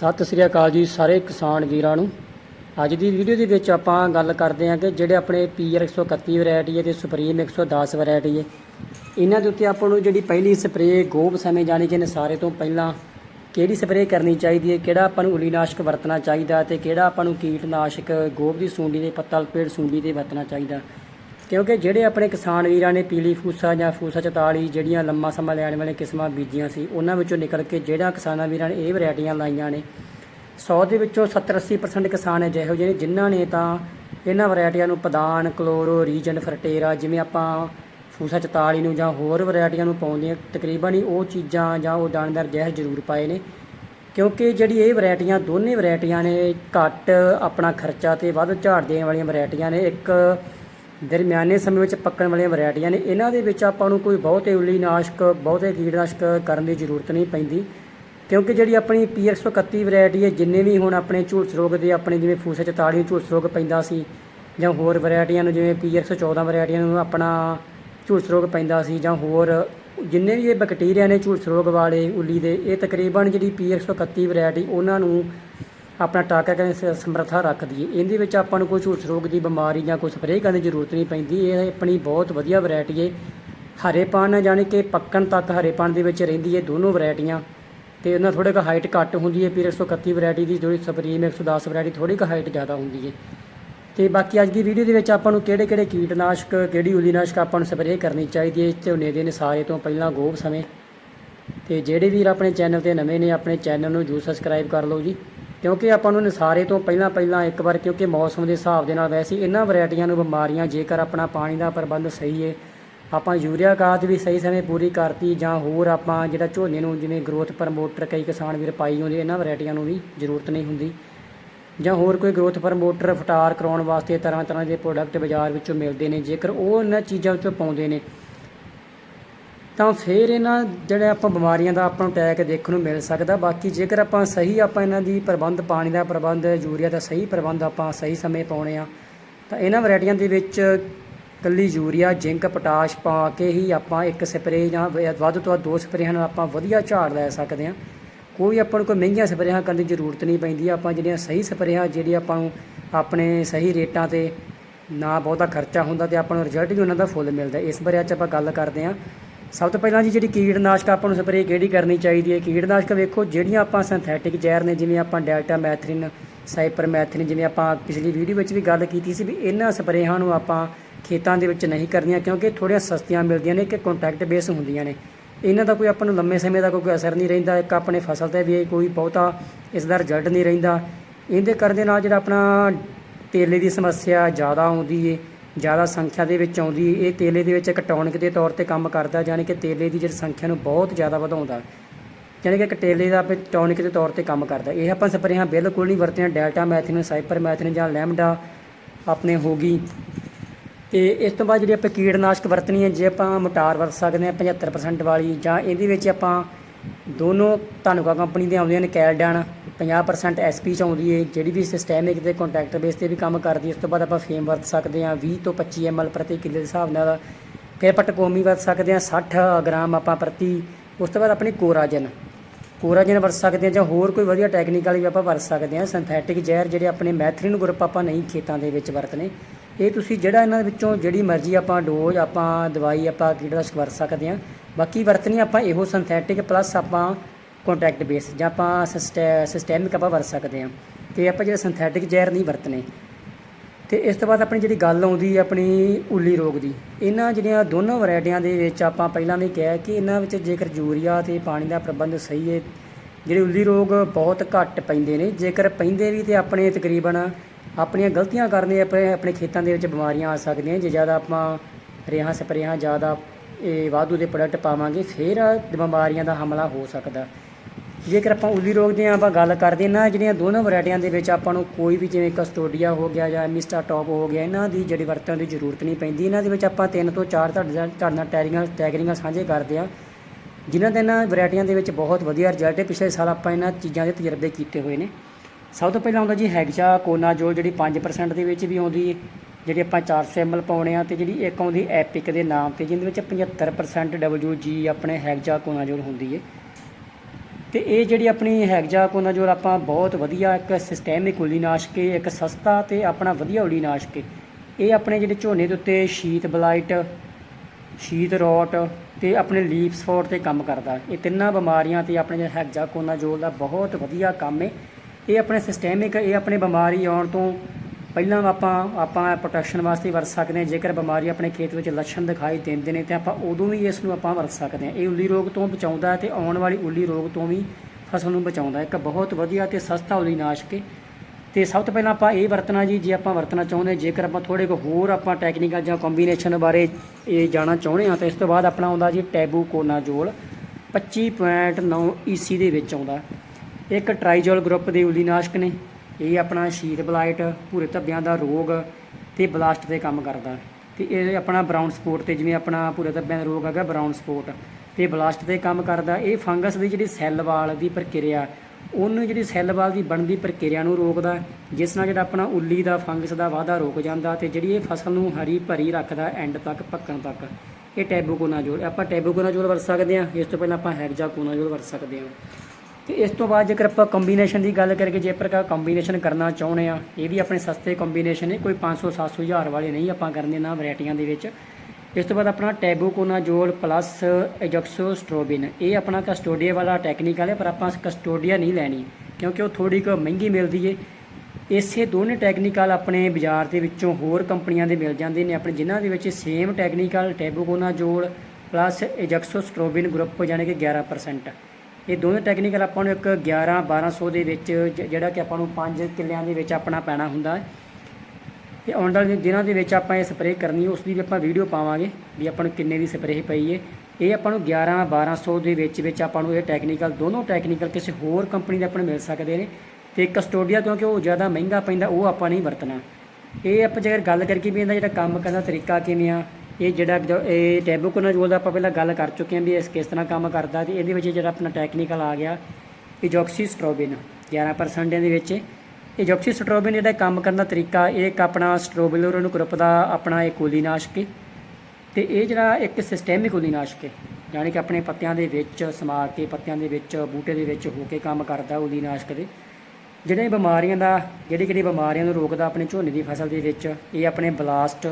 ਸਤਿ ਸ੍ਰੀ ਅਕਾਲ ਜੀ ਸਾਰੇ ਕਿਸਾਨ ਵੀਰਾਂ ਨੂੰ। ਅੱਜ ਦੀ ਵੀਡੀਓ ਦੇ ਵਿੱਚ ਆਪਾਂ ਗੱਲ ਕਰਦੇ ਹਾਂ ਕਿ ਜਿਹੜੇ ਆਪਣੇ ਪੀਆਰ 131 ਵੈਰਾਈਟੀ ਹੈ ਤੇ ਸੁਪਰੀਮ 110 ਵੈਰਾਈਟੀ ਹੈ। ਇਹਨਾਂ ਦੇ ਉੱਤੇ ਆਪਾਂ ਨੂੰ ਜਿਹੜੀ ਪਹਿਲੀ ਸਪਰੇਅ ਗੋਬ ਸਮੇਂ ਜਾਣੀ ਕਿ ਸਾਰੇ ਤੋਂ ਪਹਿਲਾਂ ਕਿਹੜੀ ਸਪਰੇਅ ਕਰਨੀ ਚਾਹੀਦੀ ਹੈ, ਕਿਹੜਾ ਆਪਾਂ ਨੂੰ ਉਲੀਨਾਸ਼ਕ ਵਰਤਣਾ ਚਾਹੀਦਾ ਤੇ ਕਿਹੜਾ ਆਪਾਂ ਨੂੰ ਕੀਟਨਾਸ਼ਕ ਗੋਬ ਦੀ ਸੁੰਡੀ ਦੇ ਪੱਤਾ ਪੇੜ ਸੁੰਡੀ ਦੇ ਵਰਤਣਾ ਚਾਹੀਦਾ। ਕਿਉਂਕਿ ਜਿਹੜੇ ਆਪਣੇ ਕਿਸਾਨ ਵੀਰਾਂ ਨੇ ਪੀਲੀ ਫੂਸਾ ਜਾਂ ਫੂਸਾ 44 ਜਿਹੜੀਆਂ ਲੰਮਾ ਸਮਾਂ ਲੈਣ ਵਾਲੀਆਂ ਕਿਸਮਾਂ ਬੀਜੀਆਂ ਸੀ, ਉਹਨਾਂ ਵਿੱਚੋਂ ਨਿਕਲ ਕੇ ਜਿਹੜਾ ਕਿਸਾਨਾਂ ਵੀਰਾਂ ਨੇ ਇਹ ਵੈਰਾਈਟੀਆਂ ਲਾਈਆਂ ਨੇ 100 ਦੇ ਵਿੱਚੋਂ 70-80% ਕਿਸਾਨ ਅਜਿਹੇ ਜਿਹੇ ਨੇ ਜਿਨ੍ਹਾਂ ਨੇ ਤਾਂ ਇਹਨਾਂ ਵੈਰਾਈਟੀਆਂ ਨੂੰ ਪਦਾਨ, ਕਲੋਰੋ, ਰੀਜਨ, ਫਰਟੇਰਾ ਜਿਵੇਂ ਆਪਾਂ ਫੂਸਾ 44 ਨੂੰ ਜਾਂ ਹੋਰ ਵੈਰਾਈਟੀਆਂ ਨੂੰ ਪਾਉਂਦੇ ਆ ਤਕਰੀਬਨ ਹੀ ਉਹ ਚੀਜ਼ਾਂ ਜਾਂ ਉਹ ਦਾਣੇਦਾਰ ਜ਼ਹਿਰ ਜ਼ਰੂਰ ਪਾਏ ਨੇ। ਕਿਉਂਕਿ ਜਿਹੜੀ ਇਹ ਵੈਰਾਈਟੀਆਂ ਦੋਨੇ ਵੈਰਾਈਟੀਆਂ ਨੇ, ਘੱਟ ਆਪਣਾ ਖਰਚਾ ਤੇ ਵੱਧ ਝਾੜ ਦੇਣ ਵਾਲੀਆਂ ਵੈਰਾਈਟੀਆਂ ਨੇ, ਇੱਕ ਦਰਮਿਆਨੇ ਸਮੇਂ ਵਿੱਚ ਪੱਕਣ ਵਾਲੀਆਂ ਵੈਰਾਈਟੀਆਂ ਨੇ। ਇਹਨਾਂ ਦੇ ਵਿੱਚ ਆਪਾਂ ਨੂੰ ਕੋਈ ਬਹੁਤੇ ਉਲੀਨਾਸ਼ਕ, ਬਹੁਤੇ ਕੀਟਨਾਸ਼ਕ ਕਰਨ ਦੀ ਜ਼ਰੂਰਤ ਨਹੀਂ ਪੈਂਦੀ। ਕਿਉਂਕਿ ਜਿਹੜੀ ਆਪਣੀ ਪੀਆਰ 131 ਵੈਰਾਈਟੀ ਹੈ, ਜਿੰਨੇ ਵੀ ਹੁਣ ਆਪਣੇ ਝੂਲਸ ਰੋਗ ਦੇ ਆਪਣੇ ਜਿਵੇਂ ਫੂਸੇ 44 ਝੂਲਸ ਰੋਗ ਪੈਂਦਾ ਸੀ ਜਾਂ ਹੋਰ ਵੈਰਾਈਟੀਆਂ ਨੂੰ ਜਿਵੇਂ ਪੀਆਰ 114 ਵੈਰਾਈਟੀਆਂ ਨੂੰ ਆਪਣਾ ਝੂਲਸ ਰੋਗ ਪੈਂਦਾ ਸੀ ਜਾਂ ਹੋਰ, ਜਿੰਨੇ ਵੀ ਇਹ ਬੈਕਟੀਰੀਆ ਨੇ ਝੂਲਸ ਰੋਗ ਵਾਲੇ ਉੱਲੀ ਦੇ, ਇਹ ਤਕਰੀਬਨ ਜਿਹੜੀ ਪੀਆਰ 131 ਵੈਰਾਈਟੀ ਉਹਨਾਂ ਨੂੰ ਆਪਣਾ ਟਾਕਾ ਕਰਨ ਸਮਰੱਥਾ ਰੱਖਦੀ ਹੈ ਇਹਦੇ ਵਿੱਚ ਆਪਾਂ ਨੂੰ ਕੋਈ ਝੂਲਸ ਰੋਗ ਦੀ ਬਿਮਾਰੀ ਜਾਂ ਕੋਈ ਸਪਰੇਅ ਕਰਨ ਦੀ ਜ਼ਰੂਰਤ ਨਹੀਂ ਪੈਂਦੀ। ਇਹ ਆਪਣੀ ਬਹੁਤ ਵਧੀਆ ਵੈਰਾਈਟੀ ਹੈ ਹਰੇਪਣ ਜਾਣੀ ਕਿ ਪੱਕਣ ਤੱਕ ਹਰੇਪਣ ਦੇ ਵਿੱਚ ਰਹਿੰਦੀ ਹੈ ਦੋਨੋਂ ਵੈਰਾਈਟੀਆਂ। ਤੇ ਉਹਨਾਂ ਥੋੜੇ ਕੁ ਹਾਈਟ ਘੱਟ ਹੁੰਦੀ ਹੈ ਪੀਰ 131 ਵੈਰਾਈਟੀ ਦੀ ਜਿਹੜੀ ਸੁਪਰੀਮ 110 ਵੈਰਾਈਟੀ ਥੋੜੀ ਕੁ ਹਾਈਟ ਜ਼ਿਆਦਾ ਹੁੰਦੀ ਹੈ ਤੇ ਬਾਕੀ ਅੱਜ ਦੀ ਵੀਡੀਓ ਦੇ ਵਿੱਚ ਆਪਾਂ ਨੂੰ ਕਿਹੜੇ ਕਿਹੜੇ ਕੀਟਨਾਸ਼ਕ, ਕਿਹੜੀ ਉਲੀਨਾਸ਼ਕ ਆਪਾਂ ਨੂੰ ਸਪਰੇਅ ਕਰਨੀ ਚਾਹੀਦੀ ਹੈ ਝੋਨੇ ਦੇ ਨੇ ਸਾਰੇ ਤੋਂ ਪਹਿਲਾਂ ਗੋਭ ਸਮੇਂ। ਤੇ ਜਿਹੜੇ ਵੀਰ ਆਪਣੇ ਚੈਨਲ ਤੇ ਨਵੇਂ ਨੇ, ਆਪਣੇ ਚੈਨਲ ਨੂੰ ਜਰੂਰ ਸਬਸਕ੍ਰਾਈਬ ਕਰ ਲਓ ਜੀ। ਕਿਉਂਕਿ ਆਪਾਂ ਨੂੰ ਨਸਾਰੇ ਤੋਂ ਪਹਿਲਾਂ ਪਹਿਲਾਂ ਇੱਕ ਵਾਰ, ਕਿਉਂਕਿ ਮੌਸਮ ਦੇ ਹਿਸਾਬ ਦੇ ਨਾਲ ਵੈਸੇ ਇਹਨਾਂ ਵੈਰਾਈਟੀਆਂ ਨੂੰ ਬਿਮਾਰੀਆਂ, ਜੇਕਰ ਆਪਣਾ ਪਾਣੀ ਦਾ ਪ੍ਰਬੰਧ ਸਹੀ ਹੈ ਆਪਾਂ ਯੂਰੀਆ ਖਾਦ ਵੀ ਸਹੀ ਸਮੇਂ ਪੂਰੀ ਕਰਤੀ ਜਾਂ ਹੋਰ ਆਪਾਂ ਜਿਹੜਾ ਝੋਨੇ ਨੂੰ ਜਿਵੇਂ ਗਰੋਥ ਪ੍ਰਮੋਟਰ ਕਈ ਕਿਸਾਨ ਵੀਰ ਪਾਈ ਹੁੰਦੇ, ਇਹਨਾਂ ਵੈਰਾਈਟੀਆਂ ਨੂੰ ਵੀ ਜ਼ਰੂਰਤ ਨਹੀਂ ਹੁੰਦੀ। ਜਾਂ ਹੋਰ ਕੋਈ ਗਰੋਥ ਪ੍ਰਮੋਟਰ ਫਟਾਰ ਕਰਾਉਣ ਵਾਸਤੇ ਤਰ੍ਹਾਂ ਤਰ੍ਹਾਂ ਦੇ ਪ੍ਰੋਡਕਟ ਬਾਜ਼ਾਰ ਵਿੱਚੋਂ ਮਿਲਦੇ ਨੇ, ਜੇਕਰ ਉਹ ਇਹਨਾਂ ਚੀਜ਼ਾਂ ਵਿੱਚੋਂ ਪਾਉਂਦੇ ਨੇ ਤਾਂ ਫਿਰ ਇਹਨਾਂ ਜਿਹੜੇ ਆਪਾਂ ਬਿਮਾਰੀਆਂ ਦਾ ਆਪਾਂ ਨੂੰ ਅਟੈਕ ਦੇਖਣ ਨੂੰ ਮਿਲ ਸਕਦਾ। ਬਾਕੀ ਜੇਕਰ ਆਪਾਂ ਸਹੀ ਆਪਾਂ ਇਹਨਾਂ ਦੀ ਪ੍ਰਬੰਧ, ਪਾਣੀ ਦਾ ਪ੍ਰਬੰਧ, ਯੂਰੀਆ ਦਾ ਸਹੀ ਪ੍ਰਬੰਧ ਆਪਾਂ ਸਹੀ ਸਮੇਂ ਪਾਉਣੇ ਆ, ਤਾਂ ਇਹਨਾਂ ਵੈਰਾਈਟੀਆਂ ਦੇ ਵਿੱਚ ਕੱਲੀ ਯੂਰੀਆ, ਜ਼ਿੰਕ, ਪੋਟਾਸ਼ ਪਾ ਕੇ ਹੀ ਆਪਾਂ ਇੱਕ ਸਪਰੇਅ ਜਾਂ ਵੱਧ ਤੋਂ ਵੱਧ ਦੋ ਸਪਰੇਆਂ ਨਾਲ ਆਪਾਂ ਵਧੀਆ ਝਾੜ ਲੈ ਸਕਦੇ ਹਾਂ। ਕੋਈ ਆਪਾਂ ਨੂੰ ਕੋਈ ਮਹਿੰਗੀਆਂ ਸਪਰੇਆਂ ਕਰਨ ਦੀ ਜ਼ਰੂਰਤ ਨਹੀਂ ਪੈਂਦੀ। ਆਪਾਂ ਜਿਹੜੀਆਂ ਸਹੀ ਸਪਰੇਆਂ ਜਿਹੜੀ ਆਪਾਂ ਨੂੰ ਆਪਣੇ ਸਹੀ ਰੇਟਾਂ ਤੇ ਨਾ ਬਹੁਤਾ ਖਰਚਾ ਹੁੰਦਾ ਤੇ ਆਪਾਂ ਨੂੰ ਰਿਜ਼ਲਟ ਵੀ ਉਹਨਾਂ ਦਾ ਫੁੱਲ ਮਿਲਦਾ। ਇਸ ਬਾਰੇ ਅੱਜ ਆਪਾਂ ਗੱਲ ਕਰਦੇ ਹਾਂ। ਸਭ ਤੋਂ ਪਹਿਲਾਂ ਜੀ ਜਿਹੜੀ ਕੀਟਨਾਸ਼ਕ ਆਪਾਂ ਨੂੰ ਸਪਰੇਅ ਕਿਹੜੀ ਕਰਨੀ ਚਾਹੀਦੀ ਹੈ? ਕੀਟਨਾਸ਼ਕ ਵੇਖੋ, ਜਿਹੜੀਆਂ ਆਪਾਂ ਸਿੰਥੈਟਿਕ ਜ਼ਹਿਰ ਨੇ, ਜਿਵੇਂ ਆਪਾਂ ਡੈਲਟਾ ਸਾਈਪਰ ਮੈਥਰੀਨ, ਜਿਵੇਂ ਆਪਾਂ ਪਿਛਲੀ ਵੀਡੀਓ ਵਿੱਚ ਵੀ ਗੱਲ ਕੀਤੀ ਸੀ ਵੀ ਇਹਨਾਂ ਸਪਰੇਹਾਂ ਨੂੰ ਆਪਾਂ ਖੇਤਾਂ ਦੇ ਵਿੱਚ ਨਹੀਂ ਕਰਨੀਆਂ ਕਿਉਂਕਿ ਥੋੜ੍ਹੀਆਂ ਸਸਤੀਆਂ ਮਿਲਦੀਆਂ ਨੇ ਕਿ ਕੰਟੈਕਟ ਬੇਸ ਹੁੰਦੀਆਂ ਨੇ। ਇਹਨਾਂ ਦਾ ਕੋਈ ਆਪਾਂ ਨੂੰ ਲੰਮੇ ਸਮੇਂ ਦਾ ਕੋਈ ਅਸਰ ਨਹੀਂ ਰਹਿੰਦਾ, ਇੱਕ ਆਪਣੇ ਫਸਲ ਤੇ ਵੀ ਕੋਈ ਬਹੁਤਾ ਇਸ ਦਾ ਰਿਜ਼ਲਟ ਨਹੀਂ ਰਹਿੰਦਾ। ਇਹਦੇ ਕਰਨ ਦੇ ਨਾਲ ਜਿਹੜਾ ਆਪਣਾ ਤੇਲੇ ਦੀ ਸਮੱਸਿਆ ਜ਼ਿਆਦਾ ਆਉਂਦੀ ਏ ਜ਼ਿਆਦਾ ਸੰਖਿਆ ਦੇ ਵਿੱਚ ਆਉਂਦੀ, ਇਹ ਤੇਲੇ ਦੇ ਵਿੱਚ ਇੱਕ ਟੌਨਿਕ ਦੇ ਤੌਰ ਤੇ ਕੰਮ ਕਰਦਾ, ਯਾਨੀ ਕਿ ਤੇਲੇ ਦੀ ਜਿਹੜੀ ਸੰਖਿਆ ਨੂੰ ਬਹੁਤ ਜ਼ਿਆਦਾ ਵਧਾਉਂਦਾ। ਯਾਨੀ ਕਿ ਇੱਕ ਟੇਲੇ ਦਾ ਆਪਣੇ ਟੌਨਿਕ ਦੇ ਤੌਰ ਤੇ ਕੰਮ ਕਰਦਾ। ਇਹ ਆਪਾਂ ਸਪਰੇਹਾਂ ਬਿਲਕੁਲ ਨਹੀਂ ਵਰਤੀਆਂ, ਡੈਲਟਾ ਮੈਥਿਨ ਸਾਈਪਰ ਮੈਥਿਨ ਜਾਂ ਲੈਮਡਾ ਆਪਣੇ ਹੋ ਗਈ। ਤੇ ਇਸ ਤੋਂ ਬਾਅਦ ਜਿਹੜੀ ਆਪਾਂ ਕੀਟਨਾਸ਼ਕ ਵਰਤਣੀ ਹੈ, ਜੇ ਆਪਾਂ ਮੋਟਾਰ ਵਰਤ ਸਕਦੇ ਹਾਂ 75% ਵਾਲੀ ਜਾਂ ਇਹਦੇ ਵਿੱਚ ਆਪਾਂ ਦੋਨੋਂ ਧਾਨੂਕਾ ਕੰਪਨੀ ਦੇ ਆਉਂਦੀਆਂ ਨੇ ਕੈਲਡਨ 50% ਐਸਪੀ ਚ ਆਉਂਦੀ ਹੈ ਜਿਹੜੀ ਵੀ ਸਿਸਟੈਮਿਕ ਤੇ ਕੰਟੈਕਟ ਬੇਸ ਤੇ ਵੀ ਕੰਮ ਕਰਦੀ ਹੈ ਇਸ ਤੋਂ ਬਾਅਦ ਆਪਾਂ ਫੇਮ ਵਰਤ ਸਕਦੇ ਹਾਂ 20 ਤੋਂ 25 ml ਪ੍ਰਤੀ ਕਿੱਲੇ ਦੇ ਹਿਸਾਬ ਨਾਲ। ਫਿਰ ਆਪਾਂ ਵਰਤ ਸਕਦੇ ਹਾਂ 60 ਗ੍ਰਾਮ ਆਪਾਂ ਪ੍ਰਤੀ, ਉਸ ਤੋਂ ਬਾਅਦ ਆਪਣੀ ਕੋਰਾਜਨ। ਕੋਰਾਜਨ ਵਰਤ ਸਕਦੇ ਹਾਂ ਜਾਂ ਹੋਰ ਕੋਈ ਵਧੀਆ ਟੈਕਨੀਕਲ ਵੀ ਆਪਾਂ ਵਰਤ ਸਕਦੇ ਹਾਂ ਸਿੰਥੈਟਿਕ ਜ਼ਹਿਰ ਜਿਹੜੇ ਆਪਣੇ ਮੈਥਰੀਨ ਗਰੁੱਪ ਆਪਾਂ ਨਹੀਂ ਖੇਤਾਂ ਦੇ ਵਿੱਚ ਵਰਤਨੇ। ਇਹ ਤੁਸੀਂ ਜਿਹੜਾ ਇਹਨਾਂ ਵਿੱਚੋਂ ਜਿਹੜੀ ਮਰਜ਼ੀ ਆਪਾਂ ਡੋਜ਼, ਆਪਾਂ ਦਵਾਈ, ਆਪਾਂ ਕੀਟਨਾਸ਼ਕ ਵਰਤ ਸਕਦੇ ਹਾਂ। ਬਾਕੀ ਵਰਤਨੀ ਆਪਾਂ ਇਹੋ ਸਿੰਥੈਟਿਕ ਪਲੱਸ ਆਪਾਂ ਕੰਟੈਕਟ ਬੇਸ ਜਾਂ ਆਪਾਂ ਸਿਸਟੈਮਿਕ ਆਪਾਂ ਵਰਤ ਸਕਦੇ ਹਾਂ। ਤੇ ਆਪਾਂ ਜਿਹੜਾ ਸਿੰਥੈਟਿਕ ਜ਼ਹਿਰ ਨਹੀਂ ਵਰਤਨੇ ਤੇ ਇਸ ਤੋਂ ਬਾਅਦ ਆਪਣੀ ਜਿਹੜੀ ਗੱਲ ਆਉਂਦੀ ਹੈ ਆਪਣੀ ਉੱਲੀ ਰੋਗ ਦੀ। ਇਹਨਾਂ ਜਿਹੜੀਆਂ ਦੋਨੋਂ ਵੈਰਾਈਟੀਆਂ ਦੇ ਵਿੱਚ ਆਪਾਂ ਪਹਿਲਾਂ ਵੀ ਕਿਹਾ ਕਿ ਇਹਨਾਂ ਵਿੱਚ ਜੇਕਰ ਯੂਰੀਆ ਤੇ ਪਾਣੀ ਦਾ ਪ੍ਰਬੰਧ ਸਹੀ ਹੈ, ਜਿਹੜੇ ਉੱਲੀ ਰੋਗ ਬਹੁਤ ਘੱਟ ਪੈਂਦੇ ਨੇ। ਜੇਕਰ ਪੈਂਦੇ ਵੀ ਤੇ ਆਪਣੇ ਤਕਰੀਬਨ ਆਪਣੀਆਂ ਗਲਤੀਆਂ ਕਰਦੇ ਆਪਣੇ ਆਪਣੇ ਖੇਤਾਂ ਦੇ ਵਿੱਚ ਬਿਮਾਰੀਆਂ ਆ ਸਕਦੀਆਂ ਜੇ ਜ਼ਿਆਦਾ ਆਪਾਂ ਰੇਹਾਂ ਸਪਰੇਹਾਂ, ਜ਼ਿਆਦਾ ਇਹ ਵਾਧੂ ਦੇ ਪ੍ਰੋਡਕਟ ਪਾਵਾਂਗੇ, ਫਿਰ ਬਿਮਾਰੀਆਂ ਦਾ ਹਮਲਾ ਹੋ ਸਕਦਾ। ਜੇਕਰ ਆਪਾਂ ਉੱਲੀ ਰੋਗ ਦੀਆਂ ਆਪਾਂ ਗੱਲ ਕਰਦੇ ਨਾ ਜਿਹੜੀਆਂ ਦੋਨੋਂ ਵੈਰਾਈਟੀਆਂ ਦੇ ਵਿੱਚ ਆਪਾਂ ਨੂੰ ਕੋਈ ਵੀ ਜਿਵੇਂ ਕਸਟੋਡੀਆ ਹੋ ਗਿਆ ਜਾਂ ਮਿਸਟਾ ਟੌਪ ਹੋ ਗਿਆ, ਇਹਨਾਂ ਦੀ ਜਿਹੜੀ ਵਰਤਣ ਦੀ ਜ਼ਰੂਰਤ ਨਹੀਂ ਪੈਂਦੀ। ਇਹਨਾਂ ਦੇ ਵਿੱਚ ਆਪਾਂ ਤਿੰਨ ਤੋਂ ਚਾਰ ਤੁਹਾਡੇ ਨਾਲ ਤੁਹਾਡੇ ਨਾਲ ਟੈਰਿੰਗਾਂ ਟੈਗਰਿੰਗਾਂ ਸਾਂਝੇ ਕਰਦੇ ਆ ਜਿਨ੍ਹਾਂ ਦੇ ਇਹਨਾਂ ਵੈਰਾਈਟੀਆਂ ਦੇ ਵਿੱਚ ਬਹੁਤ ਵਧੀਆ ਰਿਜ਼ਲਟ ਹੈ। ਪਿਛਲੇ ਸਾਲ ਆਪਾਂ ਇਹਨਾਂ ਚੀਜ਼ਾਂ ਦੇ ਤਜਰਬੇ ਕੀਤੇ ਹੋਏ ਨੇ। ਸਭ ਤੋਂ ਪਹਿਲਾਂ ਆਉਂਦਾ ਜੀ ਹੈਗਜਾ ਕੋਨਾਜੋਲ ਜਿਹੜੀ 5% ਦੇ ਵਿੱਚ ਵੀ ਆਉਂਦੀ ਹੈ, ਜਿਹੜੀ ਆਪਾਂ 400 ml ਪਾਉਣੇ ਆ ਤੇ ਜਿਹੜੀ ਇੱਕ ਆਉਂਦੀ ਐਪਿਕ ਦੇ ਨਾਮ ਤੇ, ਜਿਹਦੇ ਵਿੱਚ 75% WG ਆਪਣੇ ਹੈਗਜਾ ਕੋਨਾਜੋਲ ਹੁੰਦੀ ਹੈ। ਤੇ ਇਹ ਜਿਹੜੀ ਆਪਣੀ ਹੈਗਜਾ ਕੋਨਾਜੋਲ ਆਪਾਂ ਬਹੁਤ ਵਧੀਆ ਇੱਕ ਸਿਸਟੈਮਿਕ ਉਲੀਨਾਸ਼ਕ ਹੈ ਇੱਕ ਸਸਤਾ ਤੇ ਆਪਣਾ ਵਧੀਆ ਉਲੀਨਾਸ਼ਕ ਇਹ ਆਪਣੇ ਜਿਹੜੇ ਝੋਨੇ ਦੇ ਉੱਤੇ ਸ਼ੀਤ ਬਲਾਈਟ ਸ਼ੀਤ ਰੋਟ ਤੇ ਆਪਣੇ ਲੀਫ ਸਪੌਟ ਤੇ ਕੰਮ ਕਰਦਾ। ਇਹ ਤਿੰਨਾਂ ਬਿਮਾਰੀਆਂ ਤੇ ਆਪਣੇ ਜਿਹੜਾ ਹੈਗਜਾ ਕੋਨਾਜੋਲ ਦਾ ਬਹੁਤ ਵਧੀਆ ਕੰਮ ਹੈ। ਇਹ ਆਪਣੇ ਸਿਸਟੈਮਿਕ ਇਹ ਆਪਣੇ ਬਿਮਾਰੀ ਆਉਣ ਤੋਂ ਪਹਿਲਾਂ ਆਪਾਂ ਆਪਾਂ ਪ੍ਰੋਟੈਕਸ਼ਨ ਵਾਸਤੇ ਵਰਤ ਸਕਦੇ ਹਾਂ। ਜੇਕਰ ਬਿਮਾਰੀ ਆਪਣੇ ਖੇਤ ਵਿੱਚ ਲੱਛਣ ਦਿਖਾਈ ਦਿੰਦੇ ਨੇ, ਤੇ ਆਪਾਂ ਉਦੋਂ ਵੀ ਇਸ ਨੂੰ ਆਪਾਂ ਵਰਤ ਸਕਦੇ ਹਾਂ। ਇਹ ਉੱਲੀ ਰੋਗ ਤੋਂ ਬਚਾਉਂਦਾ ਹੈ ਤੇ ਆਉਣ ਵਾਲੀ ਉੱਲੀ ਰੋਗ ਤੋਂ ਵੀ ਫਸਲ ਨੂੰ ਬਚਾਉਂਦਾ ਇੱਕ ਬਹੁਤ ਵਧੀਆ ਤੇ ਸਸਤਾ ਉੱਲੀ ਨਾਸ਼ਕ ਹੈ। ਤੇ ਸਭ ਤੋਂ ਪਹਿਲਾਂ ਆਪਾਂ ਇਹ ਵਰਤਣਾ ਜੀ, ਜੇ ਆਪਾਂ ਵਰਤਣਾ ਚਾਹੁੰਦੇ ਜੇਕਰ ਆਪਾਂ ਥੋੜੇ ਕੁ ਹੋਰ ਆਪਾਂ ਟੈਕਨੀਕਲ ਜਾਂ ਕੰਬੀਨੇਸ਼ਨ ਬਾਰੇ ਇਹ ਜਾਣਾ ਚਾਹੁੰਦੇ ਹਾਂ, ਤਾਂ ਇਸ ਤੋਂ ਬਾਅਦ ਆਪਣਾ ਆਉਂਦਾ ਜੀ ਟੈਬੂ ਕੋਨਾਜੋਲ। 25.9 ਈਸੀ ਦੇ ਵਿੱਚ ਆਉਂਦਾ। ਇੱਕ ਟ੍ਰਾਈਜੋਲ ਗਰੁੱਪ ਦੇ ਉਲੀਨਾਸ਼ਕ ਨੇ। ਇਹ ਆਪਣਾ ਸ਼ੀਤ ਬਲਾਈਟ, ਭੂਰੇ ਧੱਬਿਆਂ ਦਾ ਰੋਗ ਤੇ ਬਲਾਸਟ ਤੇ ਕੰਮ ਕਰਦਾ। ਤੇ ਇਹ ਆਪਣਾ ਬਰਾਊਨ ਸਪੋਟ ਤੇ ਜਿਵੇਂ ਆਪਣਾ ਭੂਰੇ ਧੱਬਿਆਂ ਦਾ ਰੋਗ ਹੈਗਾ ਬਰਾਊਨ ਸਪੋਟ ਤੇ ਬਲਾਸਟ ਤੇ ਕੰਮ ਕਰਦਾ। ਇਹ ਫੰਗਸ ਦੀ ਜਿਹੜੀ ਸੈੱਲ ਵਾਲ ਦੀ ਪ੍ਰਕਿਰਿਆ, ਉਹਨੂੰ ਜਿਹੜੀ ਸੈੱਲ ਵਾਲ ਦੀ ਬਣਦੀ ਪ੍ਰਕਿਰਿਆ ਨੂੰ ਰੋਕਦਾ, ਜਿਸ ਨਾਲ ਜਿਹੜਾ ਆਪਣਾ ਉੱਲੀ ਦਾ, ਫੰਗਸ ਦਾ ਵਾਧਾ ਰੁਕ ਜਾਂਦਾ ਤੇ ਜਿਹੜੀ ਇਹ ਫਸਲ ਨੂੰ ਹਰੀ ਭਰੀ ਰੱਖਦਾ ਐਂਡ ਤੱਕ, ਪੱਕਣ ਤੱਕ। ਇਹ ਟੈਬੂਕੋਨਾਜੋਲ, ਆਪਾਂ ਟੈਬੂਕੋਨਾਜੋਲ ਵਰਤ ਸਕਦੇ ਹਾਂ। ਇਸ ਤੋਂ ਪਹਿਲਾਂ ਆਪਾਂ ਹੈਗਜ਼ਾਕੋਨਾਜੋਲ ਵਰਤ ਸਕਦੇ ਹਾਂ। ਤੇ ਇਸ ਤੋਂ ਬਾਅਦ ਜੇਕਰ ਆਪਾਂ ਕੰਬੀਨੇਸ਼ਨ ਦੀ ਗੱਲ ਕਰੀਏ ਜੇ ਪ੍ਰਕਾਰ ਕੰਬੀਨੇਸ਼ਨ ਕਰਨਾ ਚਾਹੁੰਦੇ ਆ ਇਹ ਵੀ ਆਪਣੇ ਸਸਤੇ ਕੰਬੀਨੇਸ਼ਨ ਨੇ, ਕੋਈ 500 700 ਹਜ਼ਾਰ ਵਾਲੇ ਨਹੀਂ ਆਪਾਂ ਕਰਨੇ ਨਾ ਵੈਰਾਈਟੀਆਂ ਦੇ ਵਿੱਚ। ਇਸ ਤੋਂ ਬਾਅਦ ਆਪਣਾ ਟੈਬੂਕੋਨਾਜੋਲ ਪਲੱਸ ਐਜੋਕਸੋਸਟ੍ਰੋਬਿਨ ਇਹ ਆਪਣਾ ਕਸਟੋਡੀਆ ਵਾਲਾ ਟੈਕਨੀਕਲ ਹੈ ਪਰ ਆਪਾਂ ਕਸਟੋਡੀਆ ਨਹੀਂ ਲੈਣੀ, ਕਿਉਂਕਿ ਉਹ ਥੋੜੀ ਕੁ ਮਹਿੰਗੀ ਮਿਲਦੀ ਏ। ਇਸੇ ਦੋਨੇ ਟੈਕਨੀਕਲ ਆਪਣੇ ਬਾਜ਼ਾਰ ਦੇ ਵਿੱਚੋਂ ਹੋਰ ਕੰਪਨੀਆਂ ਦੇ ਮਿਲ ਜਾਂਦੇ ਨੇ। ਆਪਣੇ ਜਿਨ੍ਹਾਂ ਦੇ ਵਿੱਚ same technical tebuconazole plus azoxystrobin group ਜਾਣੀ ਕਿ 11% ਇਹ ਦੋਵੇਂ ਟੈਕਨੀਕਲ ਆਪਾਂ ਨੂੰ ਇੱਕ 11 1200 ਦੇ ਵਿੱਚ ਜ- ਜਿਹੜਾ ਕਿ ਆਪਾਂ ਨੂੰ 5 ਕਿੱਲਿਆਂ ਦੇ ਵਿੱਚ ਆਪਣਾ ਪੈਣਾ ਹੁੰਦਾ ਹੈ। ਤੇ ਆਉਣ ਵਾਲੇ ਦਿਨਾਂ ਦੇ ਵਿੱਚ ਆਪਾਂ ਇਹ ਸਪਰੇਅ ਕਰਨੀ ਹੈ ਉਸ ਦੀ ਵੀ ਆਪਾਂ ਵੀਡੀਓ ਪਾਵਾਂਗੇ ਵੀ ਆਪਾਂ ਨੂੰ ਕਿੰਨੇ ਦੀ ਸਪਰੇਅ ਪਈ ਹੈ। ਇਹ ਆਪਾਂ ਨੂੰ 11 1200 ਦੇ ਵਿੱਚ ਵਿੱਚ ਆਪਾਂ ਨੂੰ ਇਹ ਟੈਕਨੀਕਲ ਦੋਨੋਂ ਟੈਕਨੀਕਲ ਕਿਸੇ ਹੋਰ ਕੰਪਨੀ ਦੇ ਆਪਾਂ ਨੂੰ ਮਿਲ ਸਕਦੇ ਨੇ। ਤੇ ਕਸਟੋਡੀਆ ਕਿਉਂਕਿ ਉਹ ਜ਼ਿਆਦਾ ਮਹਿੰਗਾ ਪੈਂਦਾ, ਉਹ ਆਪਾਂ ਨਹੀਂ ਵਰਤਣਾ। ਇਹ ਆਪਾਂ ਜੇਕਰ ਗੱਲ ਕਰਕੇ ਵੀ ਇਹਦਾ ਜਿਹੜਾ ਕੰਮ ਕਰਨ ਦਾ ਤਰੀਕਾ ਕਿਵੇਂ ਆ ਇਹ ਜਿਹੜਾ ਜੋ- ਇਹ ਟੈਬੂਕੋਨਾਜੋਲ ਦਾ ਆਪਾਂ ਪਹਿਲਾਂ ਗੱਲ ਕਰ ਚੁੱਕੇ ਹਾਂ ਵੀ ਇਸ ਕਿਸ ਤਰ੍ਹਾਂ ਕੰਮ ਕਰਦਾ ਤੇ ਇਹਦੇ ਵਿੱਚ ਜਿਹੜਾ ਆਪਣਾ ਟੈਕਨੀਕਲ ਆ ਗਿਆ ਇਜੋਕਸੀਸਟ੍ਰੋਬਿਨ 11% ਦੇ ਵਿੱਚ। ਇਜੋਕਸੀਸਟ੍ਰੋਬਿਨ ਜਿਹੜਾ ਕੰਮ ਕਰਨ ਦਾ ਤਰੀਕਾ, ਇਹ ਇੱਕ ਆਪਣਾ ਸਟ੍ਰੋਬਿਲੋਰਨ ਗਰੁੱਪ ਦਾ ਆਪਣਾ ਇੱਕ ਕੁਲੀਨਾਸ਼ਕ ਹੈ ਤੇ ਇਹ ਜਿਹੜਾ ਇੱਕ ਸਿਸਟੈਮਿਕ ਉਲੀਨਾਸ਼ਕ ਹੈ ਯਾਨੀ ਕਿ ਆਪਣੇ ਪੱਤਿਆਂ ਦੇ ਵਿੱਚ ਸਮਾ ਕੇ, ਪੱਤਿਆਂ ਦੇ ਵਿੱਚ, ਬੂਟੇ ਦੇ ਵਿੱਚ ਹੋ ਕੇ ਕੰਮ ਕਰਦਾ ਉਲੀਨਾਸ਼ਕ ਦੇ। ਜਿਹੜੇ ਬਿਮਾਰੀਆਂ ਦਾ ਜਿਹੜੀ ਕਿਹੜੀ ਬਿਮਾਰੀਆਂ ਨੂੰ ਰੋਕਦਾ ਆਪਣੇ ਝੋਨੇ ਦੀ ਫਸਲ ਦੇ ਵਿੱਚ, ਇਹ ਆਪਣੇ ਬਲਾਸਟ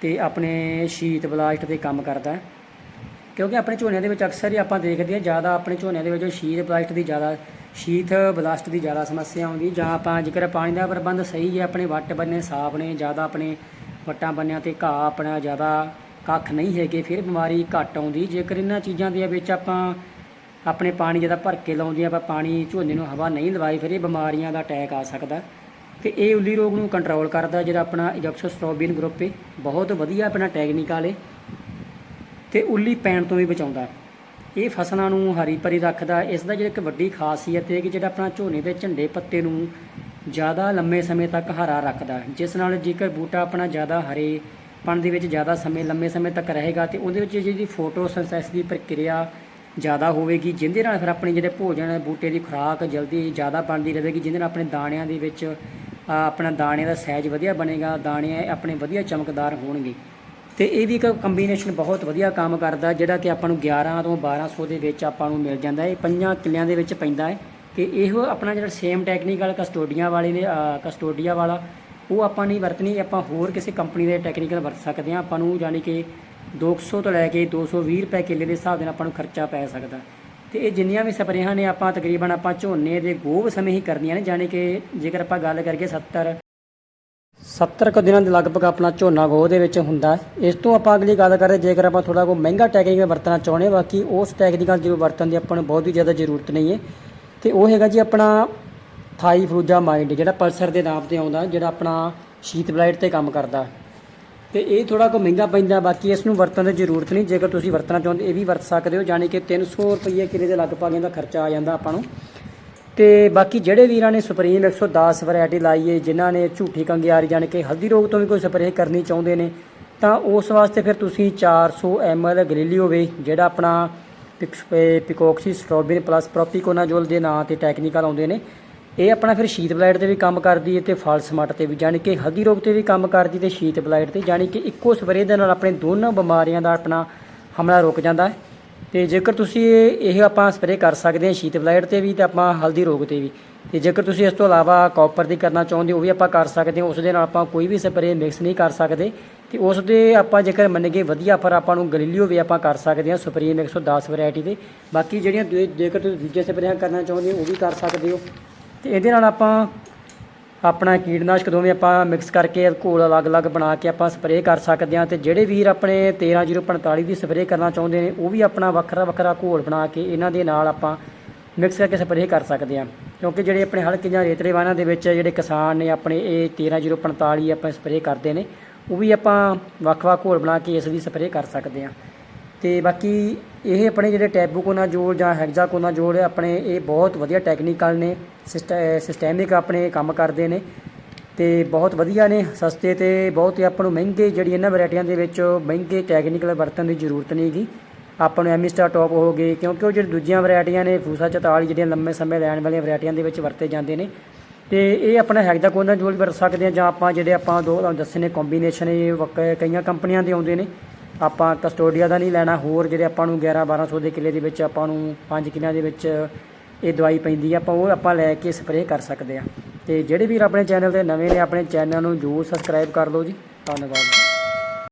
ਤੇ ਆਪਣੇ ਸ਼ੀਤ ਬਲਾਸਟ ਤੇ ਕੰਮ ਕਰਦਾ ਹੈ। ਕਿਉਂਕਿ ਆਪਣੇ ਝੋਨਿਆਂ ਦੇ ਵਿੱਚ ਅਕਸਰ ਹੀ ਆਪਾਂ ਦੇਖਦੇ ਹਾਂ, ਜ਼ਿਆਦਾ ਆਪਣੇ ਝੋਨਿਆਂ ਦੇ ਵਿੱਚ ਸ਼ੀਤ ਬਲਾਸਟ ਦੀ ਜ਼ਿਆਦਾ, ਸ਼ੀਤ ਬਲਾਸਟ ਦੀ ਜ਼ਿਆਦਾ ਸਮੱਸਿਆ ਆਉਂਦੀ ਜਾਂ ਆਪਾਂ ਜੇਕਰ ਪਾਣੀ ਦਾ ਪ੍ਰਬੰਧ ਸਹੀ ਹੈ, ਆਪਣੇ ਵੱਟ ਬੰਨੇ ਸਾਫ਼ ਨੇ, ਜ਼ਿਆਦਾ ਆਪਣੇ ਵੱਟਾਂ ਬੰਨਿਆਂ ਤੇ ਘਾਹ ਆਪਣਾ ਜ਼ਿਆਦਾ ਕੱਖ ਨਹੀਂ ਹੈਗੇ, ਫਿਰ ਬਿਮਾਰੀ ਘੱਟ ਆਉਂਦੀ। ਜੇਕਰ ਇਹਨਾਂ ਚੀਜ਼ਾਂ ਦੇ ਵਿੱਚ ਆਪਾਂ ਆਪਣੇ ਪਾਣੀ ਜਿਹਦਾ ਭਰ ਕੇ ਲਾਉਂਦੇ ਆਪਾਂ ਪਾਣੀ ਝੋਨੇ ਨੂੰ ਹਵਾ ਨਹੀਂ ਲਵਾਈ, ਫਿਰ ਇਹ ਬਿਮਾਰੀਆਂ ਦਾ ਅਟੈਕ ਆ ਸਕਦਾ। ਤੇ ਇਹ ਉੱਲੀ ਰੋਗ ਨੂੰ ਕੰਟਰੋਲ ਕਰਦਾ, ਜਿਹੜਾ ਆਪਣਾ ਇਜੋਕਸੋਸਟ੍ਰੋਬਿਨ ਗਰੁੱਪ ਹੈ ਬਹੁਤ ਵਧੀਆ ਆਪਣਾ ਟੈਕਨੀਕਲ ਹੈ ਤੇ ਉੱਲੀ ਪੈਣ ਤੋਂ ਵੀ ਬਚਾਉਂਦਾ। ਇਹ ਫਸਲਾਂ ਨੂੰ ਹਰੀ ਭਰੀ ਰੱਖਦਾ, ਇਸ ਦਾ ਜਿਹੜਾ ਇੱਕ ਵੱਡੀ ਖਾਸੀਅਤ ਹੈ ਕਿ ਜਿਹੜਾ ਆਪਣਾ ਝੋਨੇ ਦੇ ਝੰਡੇ ਪੱਤੇ ਨੂੰ ਜ਼ਿਆਦਾ ਲੰਮੇ ਸਮੇਂ ਤੱਕ ਹਰਾ ਰੱਖਦਾ। ਜਿਸ ਨਾਲ ਜੇਕਰ ਬੂਟਾ ਆਪਣਾ ਜ਼ਿਆਦਾ ਹਰੇ ਪਣ ਦੇ ਵਿੱਚ ਜ਼ਿਆਦਾ ਸਮੇਂ, ਲੰਮੇ ਸਮੇਂ ਤੱਕ ਰਹੇਗਾ ਤੇ ਉਹਦੇ ਵਿੱਚ ਜਿਹੜੀ ਫੋਟੋਸਿੰਥੈਸਿਸ ਦੀ ਪ੍ਰਕਿਰਿਆ ਜ਼ਿਆਦਾ ਹੋਵੇਗੀ, ਜਿਹਦੇ ਨਾਲ ਫਿਰ ਆਪਣੇ ਜਿਹੜੇ ਭੋਜਨ ਬੂਟੇ ਦੀ ਖੁਰਾਕ ਜਲਦੀ ਜ਼ਿਆਦਾ ਬਣਦੀ ਰਹੇਗੀ, ਜਿਹਦੇ ਨਾਲ ਆਪਣੇ ਦਾਣਿਆਂ ਦੇ ਵਿੱਚ ਆਪਣਾ ਦਾਣੇ ਦਾ ਸਾਈਜ਼ ਵਧੀਆ ਬਣੇਗਾ, ਦਾਣੇ ਆਪਣੇ ਵਧੀਆ ਚਮਕਦਾਰ ਹੋਣਗੇ। ਤੇ ਇਹ ਵੀ ਇੱਕ ਕੰਬੀਨੇਸ਼ਨ ਬਹੁਤ ਵਧੀਆ ਕੰਮ ਕਰਦਾ, ਜਿਹੜਾ ਕਿ ਆਪਾਂ ਨੂੰ 11 ਤੋਂ 1200 ਦੇ ਵਿੱਚ ਆਪਾਂ ਨੂੰ ਮਿਲ ਜਾਂਦਾ ਹੈ। ਇਹ ਪੰਜਾਂ ਕਿੱਲਿਆਂ ਦੇ ਵਿੱਚ ਪੈਂਦਾ ਹੈ। ਤੇ ਇਹੋ ਆਪਣਾ ਜਿਹੜਾ ਸੇਮ ਟੈਕਨੀਕਲ ਕਸਟੋਡੀਆਂ ਵਾਲੇ ਨੇ ਕਸਟੋਡੀਆ ਵਾਲਾ, ਉਹ ਆਪਾਂ ਨਹੀਂ ਵਰਤਣੀ, ਆਪਾਂ ਹੋਰ ਕਿਸੇ ਕੰਪਨੀ ਦੇ ਟੈਕਨੀਕਲ ਵਰਤ ਸਕਦੇ ਹਾਂ। ਆਪਾਂ ਨੂੰ ਯਾਨੀ ਕਿ 200 ਤੋਂ ਲੈ ਕੇ 220 ਰੁਪਏ ਕਿੱਲੇ ਦੇ ਹਿਸਾਬ ਦੇ ਨਾਲ ਆਪਾਂ ਨੂੰ ਖਰਚਾ ਪੈ ਸਕਦਾ। ਤੇ ਇਹ ਜਿੰਨੀਆਂ ਵੀ ਸਪਰੇਹਾਂ ਨੇ ਆਪਾਂ ਤਕਰੀਬਨ ਆਪਾਂ ਝੋਨੇ ਦੇ ਗੋਭ ਸਮੇਂ ਹੀ ਕਰਨੀਆਂ ਨੇ ਯਾਨੀ ਕਿ ਜੇਕਰ ਆਪਾਂ ਗੱਲ ਕਰੀਏ 70 70 ਕੁ ਦਿਨਾਂ ਦੇ ਲਗਭਗ ਆਪਣਾ ਝੋਨਾ ਗੋਹ ਦੇ ਵਿੱਚ ਹੁੰਦਾ ਇਸ ਤੋਂ ਆਪਾਂ ਅਗਲੀ ਗੱਲ ਕਰਦੇ ਜੇਕਰ ਆਪਾਂ ਥੋੜਾ ਕੋ ਮਹਿੰਗਾ ਟੈਕਨੀਕਲ ਵਰਤਣਾ ਚਾਹੁੰਦੇ ਹਾਂ, ਬਾਕੀ ਉਸ ਟੈਕਨੀਕਲ ਜੋ ਵਰਤਣ ਦੀ ਆਪਾਂ ਨੂੰ ਬਹੁਤ ਹੀ ਜ਼ਿਆਦਾ ਜ਼ਰੂਰਤ ਨਹੀਂ ਹੈ। ਤੇ ਉਹ ਹੈਗਾ ਜੀ ਆਪਣਾ ਥਾਈ ਫਰੂਜਾ ਮਾਈਂਡ ਜਿਹੜਾ ਪਲਸਰ ਦੇ ਨਾਮ ਤੇ ਆਉਂਦਾ ਜਿਹੜਾ ਆਪਣਾ ਸ਼ੀਤ ਬਲਾਈਟ ਤੇ ਕੰਮ ਕਰਦਾ। ਤੇ ਇਹ ਥੋੜਾ ਕੋ ਮਹਿੰਗਾ ਪੈਂਦਾ, ਬਾਕੀ ਇਸ ਨੂੰ ਵਰਤਣ ਦੀ ਜ਼ਰੂਰਤ ਨਹੀਂ। ਜੇਕਰ ਤੁਸੀਂ ਵਰਤਣਾ ਚਾਹੁੰਦੇ, ਇਹ ਵੀ ਵਰਤ ਸਕਦੇ ਹੋ, ਯਾਨੀ ਕਿ 300 ਰੁਪਏ ਕਿਲੇ ਦੇ ਲਗਭਗ ਇਹਦਾ ਖਰਚਾ ਆ ਜਾਂਦਾ ਆਪਾਂ ਨੂੰ। ਤੇ ਬਾਕੀ ਜਿਹੜੇ ਵੀਰਾਂ ਨੇ ਸੁਪਰੀਮ 110 ਵੈਰਾਈਟੀ ਲਾਈ ਹੈ ਜਿਨ੍ਹਾਂ ਨੇ ਝੂਠੀ ਕੰਗਿਆਰੀ ਜਾਣ ਕਿ ਹਲਦੀ ਰੋਗ ਤੋਂ ਵੀ ਕੋਈ ਸਪਰੇਅ ਕਰਨੀ ਚਾਹੁੰਦੇ ਨੇ, ਤਾਂ ਉਸ ਵਾਸਤੇ ਫਿਰ ਤੁਸੀਂ 400 ml ਗ੍ਰਿਲੀਓ ਵੇ ਜਿਹੜਾ ਆਪਣਾ ਪਿਕੋਕਸੀ ਸਟ੍ਰੋਬਿਨ ਪਲੱਸ ਪ੍ਰੋਪੀਕੋਨਾਜੋਲ ਦੇ ਨਾਂ ਤੇ ਟੈਕਨੀਕਲ ਆਉਂਦੇ ਨੇ। ਇਹ ਆਪਣਾ ਫਿਰ ਸ਼ੀਤ ਬਲਾਈਟ ਤੇ ਵੀ ਕੰਮ ਕਰਦੀ ਹੈ ਤੇ ਫਾਲਸ ਮਟ ਤੇ ਵੀ, ਜਾਣੀ ਕਿ ਹਲਦੀ ਰੋਗ ਤੇ ਵੀ ਕੰਮ ਕਰਦੀ ਤੇ ਸ਼ੀਤ ਬਲਾਈਟ ਤੇ, ਜਾਣੀ ਕਿ ਇੱਕੋ ਸਪਰੇਅ ਦੇ ਨਾਲ ਆਪਣੇ ਦੋਨੋਂ ਬਿਮਾਰੀਆਂ ਦਾ ਆਪਣਾ ਹਮਲਾ ਰੁਕ ਜਾਂਦਾ ਹੈ। ਤੇ ਜੇਕਰ ਤੁਸੀਂ ਇਹ ਆਪਾਂ ਸਪਰੇਅ ਕਰ ਸਕਦੇ ਹਾਂ ਸ਼ੀਤ ਬਲਾਈਟ ਤੇ ਵੀ ਤੇ ਆਪਾਂ ਹਲਦੀ ਰੋਗ ਤੇ ਵੀ। ਤੇ ਜੇਕਰ ਤੁਸੀਂ ਇਸ ਤੋਂ ਇਲਾਵਾ ਕਾਪਰ ਦੀ ਕਰਨਾ ਚਾਹੁੰਦੇ ਹੋ, ਉਹ ਵੀ ਆਪਾਂ ਕਰ ਸਕਦੇ ਹਾਂ, ਉਸ ਦੇ ਨਾਲ ਆਪਾਂ ਕੋਈ ਵੀ ਸਪਰੇਅ ਮਿਕਸ ਨਹੀਂ ਕਰ ਸਕਦੇ। ਤੇ ਉਸ ਦੇ ਆਪਾਂ ਜੇਕਰ ਮੰਨਗੇ ਵਧੀਆ ਫਿਰ ਆਪਾਂ ਨੂੰ ਗਲੀਲੀਓ ਵੀ ਆਪਾਂ ਕਰ ਸਕਦੇ ਹਾਂ ਸੁਪਰੀਮ 110 ਵੈਰਾਈਟੀ ਦੇ ਬਾਕੀ ਜਿਹੜੀਆਂ ਦੂਏ- ਜੇਕਰ ਤੁਸੀਂ ਦੂਜੇ ਸਪਰੇਆਂ ਕਰਨਾ ਚਾਹੁੰਦੇ ਹੋ, ਉਹ ਵੀ ਕਰ ਸਕਦੇ ਹੋ। ਤੇ ਇਹਦੇ ਨਾਲ ਆਪਾਂ ਆਪਣਾ ਕੀਟਨਾਸ਼ਕ ਦੋਵੇਂ ਆਪਾਂ ਮਿਕਸ ਕਰਕੇ ਘੋਲ ਅਲੱਗ-ਅਲੱਗ ਬਣਾ ਕੇ ਆਪਾਂ ਸਪਰੇਅ ਕਰ ਸਕਦੇ ਹਾਂ ਤੇ ਜਿਹੜੇ ਵੀਰ ਆਪਣੇ 13045 ਦੀ ਸਪਰੇਅ ਕਰਨਾ ਚਾਹੁੰਦੇ ਨੇ, ਉਹ ਵੀ ਆਪਣਾ ਵੱਖਰਾ-ਵੱਖਰਾ ਘੋਲ ਬਣਾ ਕੇ ਇਹਨਾਂ ਦੇ ਨਾਲ ਆਪਾਂ ਮਿਕਸ ਕਰਕੇ ਸਪਰੇਅ ਕਰ ਸਕਦੇ ਹਾਂ। ਕਿਉਂਕਿ ਜਿਹੜੇ ਆਪਣੇ ਹਲਕੇ ਜਾਂ ਰੇਤਲੇ ਵਾਹਨਾਂ ਦੇ ਵਿੱਚ ਜਿਹੜੇ ਕਿਸਾਨ ਨੇ ਆਪਣੇ ਇਹ 13045 ਆਪਾਂ ਸਪਰੇਅ ਕਰਦੇ ਨੇ, ਉਹ ਵੀ ਆਪਾਂ ਵੱਖ-ਵੱਖ ਘੋਲ ਬਣਾ ਕੇ ਇਸ ਦੀ ਸਪਰੇਅ ਕਰ ਸਕਦੇ ਹਾਂ। ਤੇ ਬਾਕੀ ਇਹ ਆਪਣੇ ਜਿਹੜੇ ਟੈਬੂਕੋਨਾਜੋਲ ਜਾਂ ਹੈਗਜ਼ਾਕੋਨਾਜੋਲ ਆਪਣੇ ਇਹ ਬਹੁਤ ਵਧੀਆ ਟੈਕਨੀਕਲ ਨੇ ਸਿਸਟੈਮਿਕ ਆਪਣੇ ਕੰਮ ਕਰਦੇ ਨੇ ਤੇ ਬਹੁਤ ਵਧੀਆ ਨੇ, ਸਸਤੇ ਤੇ ਬਹੁਤ ਹੀ ਆਪਾਂ ਨੂੰ ਮਹਿੰਗੇ ਜਿਹੜੀ ਇਹਨਾਂ ਵੈਰਾਈਟੀਆਂ ਦੇ ਵਿੱਚ ਮਹਿੰਗੇ ਟੈਕਨੀਕਲ ਵਰਤਣ ਦੀ ਜ਼ਰੂਰਤ ਨਹੀਂ ਗੀ ਆਪਾਂ ਨੂੰ ਐਮਿਸਟਾ ਟੌਪ ਹੋ ਗਏ, ਕਿਉਂਕਿ ਉਹ ਜਿਹੜੀ ਦੂਜੀਆਂ ਵੈਰਾਈਟੀਆਂ ਨੇ, ਫੂਸਾ 44 ਜਿਹੜੀਆਂ ਲੰਮੇ ਸਮੇਂ ਲੈਣ ਵਾਲੀਆਂ ਵੈਰਾਈਟੀਆਂ ਦੇ ਵਿੱਚ ਵਰਤੇ ਜਾਂਦੇ ਨੇ। ਤੇ ਇਹ ਆਪਣਾ ਹੈਗਜ਼ਾਕੋਨਾਜੋਲ ਵਰਤ ਸਕਦੇ ਆ ਜਾਂ ਆਪਾਂ ਜਿਹੜੇ ਆਪਾਂ ਦੋ ਤੁਹਾਨੂੰ ਦੱਸੇ ਨੇ ਕੰਬੀਨੇਸ਼ਨ ਇਹ ਕਈਆਂ ਕੰਪਨੀਆਂ ਦੇ ਆਉਂਦੇ ਨੇ। ਆਪਾਂ ਕਸਟੋਡੀਆ ਦਾ ਨਹੀਂ ਲੈਣਾ, ਹੋਰ ਜਿਹੜੇ ਆਪਾਂ ਨੂੰ 11 1200 ਦੇ ਕਿੱਲੇ ਦੇ ਵਿੱਚ ਆਪਾਂ ਨੂੰ 5 ਕਿੱਲਿਆਂ ਦੇ ਵਿੱਚ ਇਹ ਦਵਾਈ ਪੈਂਦੀ ਆ, ਆਪਾਂ ਉਹ ਆਪਾਂ ਲੈ ਕੇ ਸਪਰੇਅ ਕਰ ਸਕਦੇ ਆ। ਤੇ ਜਿਹੜੇ ਵੀ ਆਪਣੇ ਚੈਨਲ ਤੇ ਨਵੇਂ ਨੇ, ਆਪਣੇ ਚੈਨਲ ਨੂੰ ਜਰੂਰ ਸਬਸਕ੍ਰਾਈਬ ਕਰ ਲਓ ਜੀ। ਧੰਨਵਾਦ।